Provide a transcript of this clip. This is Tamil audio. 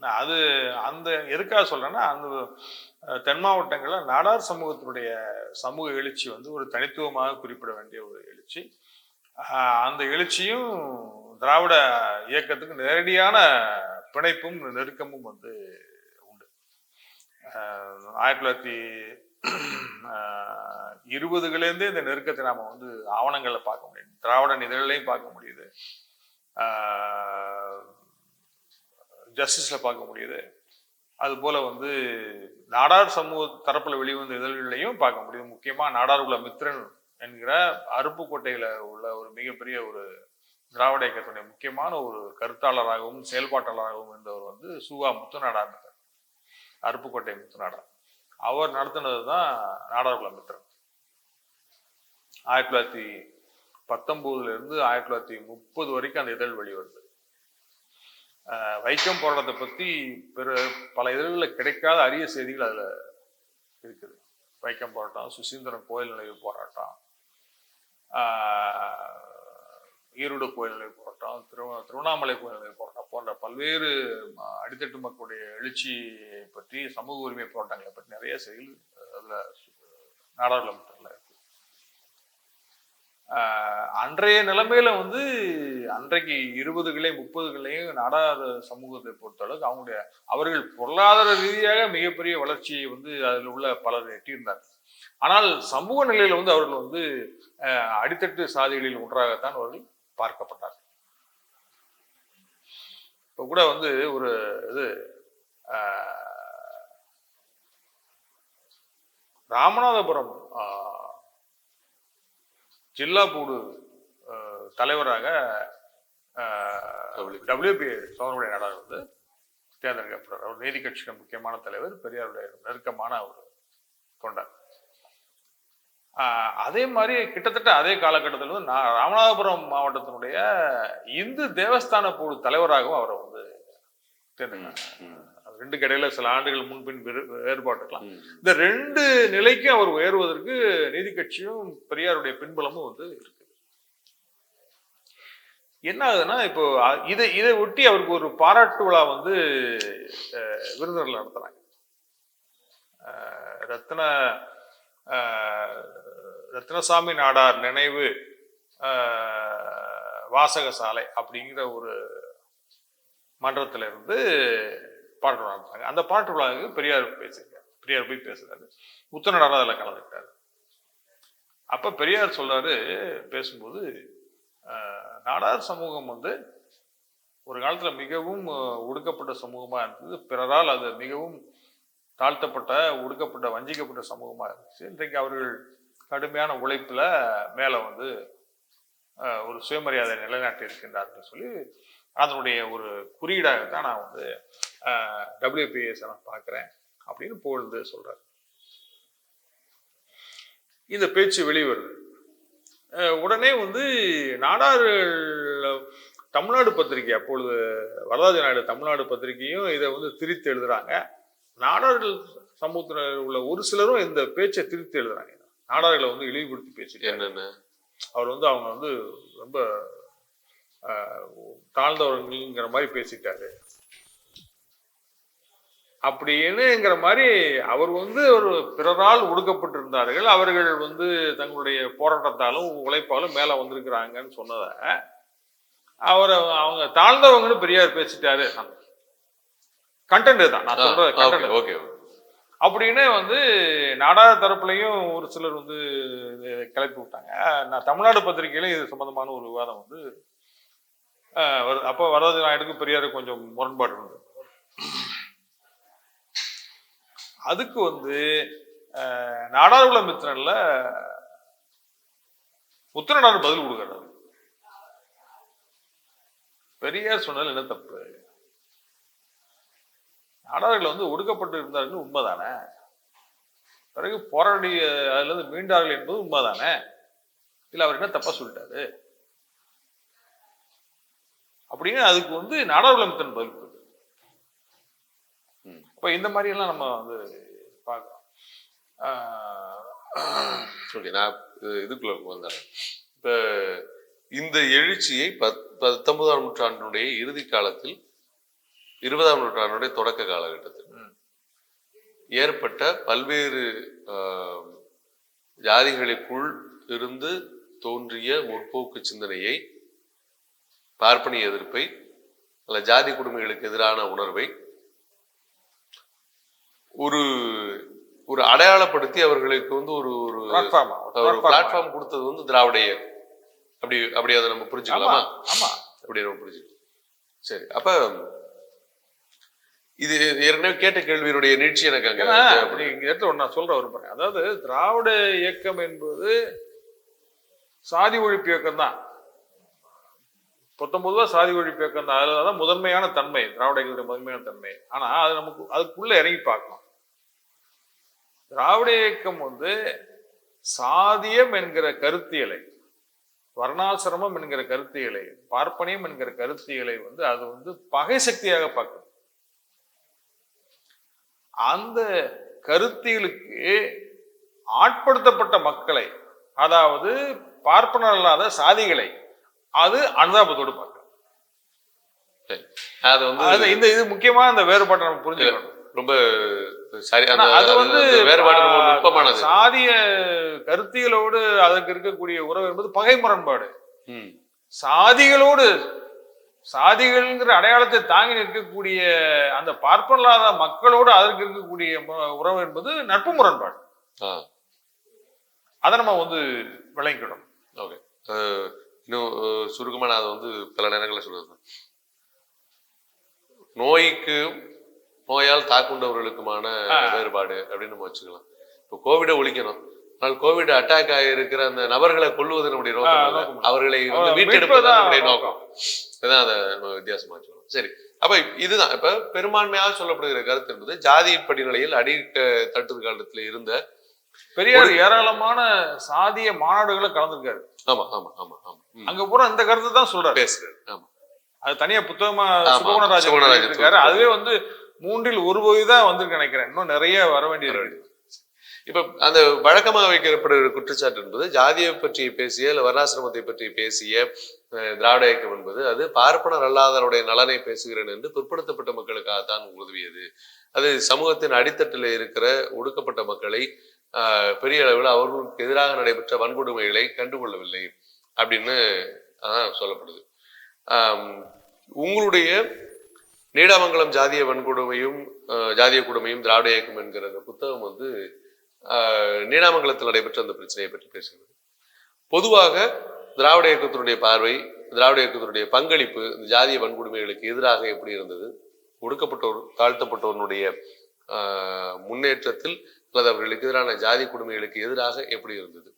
அது அந்த எதுக்காக சொல்றேன்னா அந்த தென் மாவட்டங்களில் நாடார் சமூகத்தினுடைய சமூக எழுச்சி வந்து ஒரு தனித்துவமாக குறிப்பிட வேண்டிய ஒரு எழுச்சி. அந்த எழுச்சியும் திராவிட இயக்கத்துக்கு நேரடியான பிணைப்பும் நெருக்கமும் வந்து உண்டு. ஆயிரத்தி தொள்ளாயிரத்தி ஆஹ், இந்த நெருக்கத்தை நாம் வந்து ஆவணங்களில் பார்க்க முடியும் திராவிட இதழ்லையும் பார்க்க முடியுது. ஜஸ்டிஸில் பார்க்க முடியுது. அதுபோல் வந்து நாடார் சமூக தரப்பில் வெளிவந்த இதழ்களையும் பார்க்க முடியுது. முக்கியமாக நாடார் உள்ள மித்ரன் என்கிற அருப்புக்கோட்டையில் உள்ள ஒரு மிகப்பெரிய ஒரு திராவிட இயக்கத்துடைய முக்கியமான ஒரு கருத்தாளராகவும் செயல்பாட்டாளராகவும் இருந்தவர் வந்து சுகா முத்துநாடார் இருக்கார். அருப்புக்கோட்டை முத்துநாடார். அவர் நடத்தினது தான் நாடார்குல மித்ரன். ஆயிரத்தி தொள்ளாயிரத்தி பத்தொம்போதுலேருந்து ஆயிரத்தி தொள்ளாயிரத்தி முப்பது வரைக்கும் அந்த இதழ் வெளிவருது வைக்கம் போராட்டத்தை பத்தி பிற பல இதழ்களில் கிடைக்காத அரிய செய்திகள் அதுல இருக்குது. வைக்கம் போராட்டம் சுசீந்திரன் கோயில் நிலைவு போராட்டம் ஈரோடு கோயில் நிலைவு போராட்டம் திரு திருவண்ணாமலை கோயில் நிலைவு போராட்டம் போன்ற பல்வேறு அடித்தட்டு மக்களுடைய எழுச்சியை பற்றி சமூக உரிமை போராட்டங்களை பற்றி நிறைய செய்திகள் அதுல நாடாளுமன்றத்தில் அன்றைய நிலைமையில வந்து அன்றைக்கு இருபதுகளையும் முப்பதுகளையும் நாடார் சமூகத்தை பொறுத்தளவுக்கு அவங்களுடைய அவர்கள் பொருளாதார ரீதியாக மிகப்பெரிய வளர்ச்சியை வந்து அதில் உள்ள பலர் எட்டியிருந்தார். ஆனால் சமூக நிலையில வந்து அவர்கள் வந்து அடித்தட்டு சாதிகளில் ஒன்றாகத்தான் அவர்கள் பார்க்கப்பட்டார் இப்போ கூட வந்து ஒரு இது ஆஹ் ராமநாதபுரம் ஜில்லா ஆஹ் தலைவராக டபிள்யூபி சோழனுடைய நாடார் வந்து தேர்ந்தெடுக்கப்படுறார் அவர் நீதி கட்சியின் முக்கியமான தலைவர் பெரியாருடைய நெருக்கமான ஒரு தொண்டர் அதே மாதிரி கிட்டத்தட்ட அதே காலகட்டத்தில் வந்து நான் ராமநாதபுரம் மாவட்டத்தினுடைய இந்து தேவஸ்தான போர்டு தலைவராகவும் அவரை வந்து தேர்ந்தெடுக்கிறாங்க ரெண்டுக்கு இடையில சில ஆண்டுகள் முன்பின் வேறு- வேறுபாடு இருக்கலாம் ம். இந்த ரெண்டு நிலைக்கும் அவர் உயர்வதற்கு நீதி கட்சியும் பெரியாருடைய பின்புலமும் வந்து இருக்கு. என்ன ஆகுதுன்னா இப்போ இதை இதை ஒட்டி அவருக்கு ஒரு பாராட்டு விழா வந்து விருந்தினர்கள் நடத்துறாங்க. ரத்ன ரத்னசாமி நாடார் நினைவு வாசக சாலை அப்படிங்கிற ஒரு மன்றத்துல பாட்டு ஆரம்பித்தாங்க விழா அந்த பாட்டு விழாவுக்கு பெரியார் பேசியிருக்காரு. பெரியார் போய் பேசுறாரு. முத்தநாடார் அதில் கலந்துக்கிட்டாரு. அப்ப பெரியார் சொல்றாரு பேசும்போது ஆஹ், நாடார் சமூகம் வந்து ஒரு காலத்துல மிகவும் ஒடுக்கப்பட்ட சமூகமா இருந்தது. பிறரால் அது மிகவும் தாழ்த்தப்பட்ட ஒடுக்கப்பட்ட வஞ்சிக்கப்பட்ட சமூகமா இருந்துச்சு. இன்றைக்கு அவர்கள் கடுமையான உழைப்புல மேல வந்து ஒரு சுயமரியாதை நிலைநாட்டி இருக்கின்றார்னு சொல்லி அதனுடைய ஒரு குறியீடாகத்தான் நான் வந்து டபிள்யூபிஎஸ் நான் பார்க்குறேன் அப்படின்னு புகழ்ந்து சொல்றாரு. இந்த பேச்சு வெளிவருது. உடனே வந்து நாடார்கள் தமிழ்நாடு பத்திரிகை அப்பொழுது வரதாஜ நாயுடு தமிழ்நாடு பத்திரிகையும் இதை வந்து திரித்து எழுதுறாங்க. நாடார்கள் சமூகத்தில் உள்ள ஒரு சிலரும் இந்த பேச்சை திரித்து எழுதுறாங்க. நாடார்களை வந்து இழிவுபடுத்தி பேசிட்டு என்னென்ன? அவர் வந்து அவங்க வந்து ரொம்ப தாழ்ந்தவர்கள்ங்கிற மாதிரி பேசிட்டாரு. அப்படின்னுங்கிற மாதிரி அவர் வந்து ஒரு பிறரால் ஒடுக்கப்பட்டிருந்தார்கள். அவர்கள் வந்து தங்களுடைய போராட்டத்தாலும் உழைப்பாலும் மேல வந்திருக்கிறாங்கன்னு சொன்னதை அவர் அவங்க தாழ்ந்தவங்கன்னு பெரியார் பேசிட்டாரு. கண்டென்ட் தான் நான் சொல்றது ஓகே அப்படின்னு வந்து நாடார் தரப்புலையும் ஒரு சிலர் வந்து கிளப்பி விட்டாங்க. நான் தமிழ்நாடு பத்திரிகையிலும் இது சம்பந்தமான ஒரு விவாதம் வந்து வருது அப்போ வரது நாயுடுக்கு பெரியாரு கொஞ்சம் முரண்பாடு உண்டு. அதுக்கு வந்து ஆஹ், மித்திரன்ல முத்திரநாடு பதில் கொடுக்கிறார் பெரியார் சொன்னது என்ன தப்பு? நாடார்கள் வந்து ஒடுக்கப்பட்டு இருந்தார்கள் உண்மைதானே? பிறகு போராடி அதுல இருந்து மீண்டார்கள் என்பது உண்மைதானே? இல்ல அவர் என்ன தப்பா சொல்லிட்டாரு? அப்படின்னு அதுக்கு வந்து நாடாளுமன்றத்தின் பதில் கொடுக்குது ம். அப்ப இந்த மாதிரி எல்லாம் நம்ம வந்து பார்க்கலாம் ஓகே நான் இது- இதுக்குள்ள வந்துடுறேன் இப்ப இந்த எழுச்சியை பத் பத்தொன்பதாம் நூற்றாண்டினுடைய இறுதி காலத்தில் இருபதாம் நூற்றாண்டுடைய தொடக்க காலகட்டத்தில். ஏற்பட்ட பல்வேறு ஜாதிகளுக்குள் இருந்து தோன்றிய முற்போக்கு சிந்தனையை பார்ப்பனிய எதிர்ப்பை அல்ல ஜாதி குடும்பங்களுக்கு எதிரான உணர்வை ஒரு ஒரு அடையாளப்படுத்தி அவர்களுக்கு வந்து ஒரு ஒரு ஒரு. பிளாட்ஃபார்ம் கொடுத்தது வந்து திராவிட இயக்கம். அப்படி அப்படி அதை நம்ம புரிஞ்சுக்கலாமா? ஆமா அப்படி நம்ம புரிஞ்சுக்கலாம். சரி அப்ப இது ஏற்கனவே கேட்ட கேள்வியினுடைய நீட்சி எனக்கு அங்க இடத்துல நான் சொல்ற விரும்புறேன் அதாவது திராவிட இயக்கம் என்பது சாதி ஒழிப்பு இயக்கம் தான் பத்தொன்பதுவா சாதி ஒழிப்பு இயக்கம் தான் அதில் தான் முதன்மையான தன்மை திராவிட இயக்கத்துடைய முதன்மையான தன்மை. ஆனா அது நமக்கு அதுக்குள்ள இறங்கி பார்க்கணும். திராவிட இயக்கம் வந்து சாதியம் என்கிற கருத்தியலை வர்ணாசிரமம் என்கிற கருத்தியலை பார்ப்பனியம் என்கிற கருத்தியலை வந்து அது வந்து பகை சக்தியாக பார்க்குது அந்த கருத்தியலுக்கு ஆட்படுத்தப்பட்ட மக்களை அதாவது பார்ப்பனர் இல்லாத சாதிகளை அது அனுதாபத்தோடு பார்க்கணும். அது வந்து இந்த இது முக்கியமா இந்த வேறுபாட்டை நம்ம புரிஞ்சுக்கணும். ரொம்ப சரி அந்த அது வந்து அந்த வேறுபாடு சாதிய கருத்தியலோடு அதற்கு இருக்கக்கூடிய உறவு என்பது பகை முரண்பாடு. சாதிகளோடு சாதிகள்ங்கிற அடையாளத்தை தாங்கி நிற்கக்கூடிய அந்த பார்ப்பனலாத மக்களோடு அதற்கு இருக்கக்கூடிய உறவு என்பது நட்பு முரண்பாடு. அதை நம்ம வந்து விளங்கிக்கணும். ஓகே. இன்னும் அஹ், சுருக்கமா நான் அதை வந்து பல நேரங்களில் சொல்றது நோய்க்கு நோயால் தாக்குண்டவர்களுக்குமான. வேறுபாடு அப்படின்னு நம்ம வச்சுக்கலாம். இப்போ கோவிடை ஒழிக்கணும். ஆனால் கோவிட் அட்டாக் ஆகியிருக்கிற அந்த நபர்களை கொல்லுவது நம்முடைய நோக்கம். அவர்களை வந்து மீட்டெடுப்பது நம்முடைய நோக்கம். இதான் அதை நம்ம வித்தியாசமா சொல்லணும் சரி. அப்ப இதுதான். இப்ப பெரும்பான்மையாக சொல்லப்படுகிற கருத்து என்பது ஜாதி படிநிலையில் அடித்த தட்டு காலத்துல இருந்த பெரியார் ஏராளமான சாதிய மாநாடுகளை கலந்துருக்காரு. ஆமா ஆமா ஆமா ஆமா. அங்க பூரா இந்த கருத்து தான் சொல்றாரு. பேசுறாரு ஆமா. அது தனியா புத்தகமா இருக்காரு சொல்றாரு. அதுவே வந்து மூன்றில் ஒரு பகுதி தான் வந்திருக்கு நினைக்கிறேன். இன்னும் நிறைய வர வேண்டியிருக்கு இப்ப அந்த வழக்கமாக வைக்கப்படுகிற குற்றச்சாட்டு என்பது ஜாதியை பற்றி பேசிய இல்ல வர்ணாசிரமத்தை பற்றி பேசிய திராவிட இயக்கம் என்பது அது பார்ப்பனர் அல்லாதவருடைய நலனை பேசுகிறேன் என்று பிற்படுத்தப்பட்ட மக்களுக்காகத்தான் உதவியது. அது சமூகத்தின் அடித்தட்டில் இருக்கிற ஒடுக்கப்பட்ட மக்களை பெரிய அளவில் அவர்களுக்கு எதிராக நடைபெற்ற வன்கொடுமைகளை கண்டுகொள்ளவில்லை அப்படின்னு சொல்லப்படுது. உங்களுடைய நீடாமங்கலம் ஜாதிய வன்கொடுமையும் ஆஹ், ஜாதிய கொடுமையும் திராவிட இயக்கம் என்கிற அந்த புத்தகம் வந்து ஆஹ், நீடாமங்கலத்தில் நடைபெற்ற அந்த பிரச்சனையை பற்றி பேசுகிறது. பொதுவாக திராவிட இயக்கத்தினுடைய பார்வை திராவிட இயக்கத்தினுடைய பங்களிப்பு இந்த ஜாதிய வன்கொடுமைகளுக்கு எதிராக எப்படி இருந்தது ஒடுக்கப்பட்டோர் தாழ்த்தப்பட்டோருடைய ஆஹ், முன்னேற்றத்தில் அல்லது அவர்களுக்கு எதிரான ஜாதி கொடுமைகளுக்கு எதிராக எப்படி இருந்தது?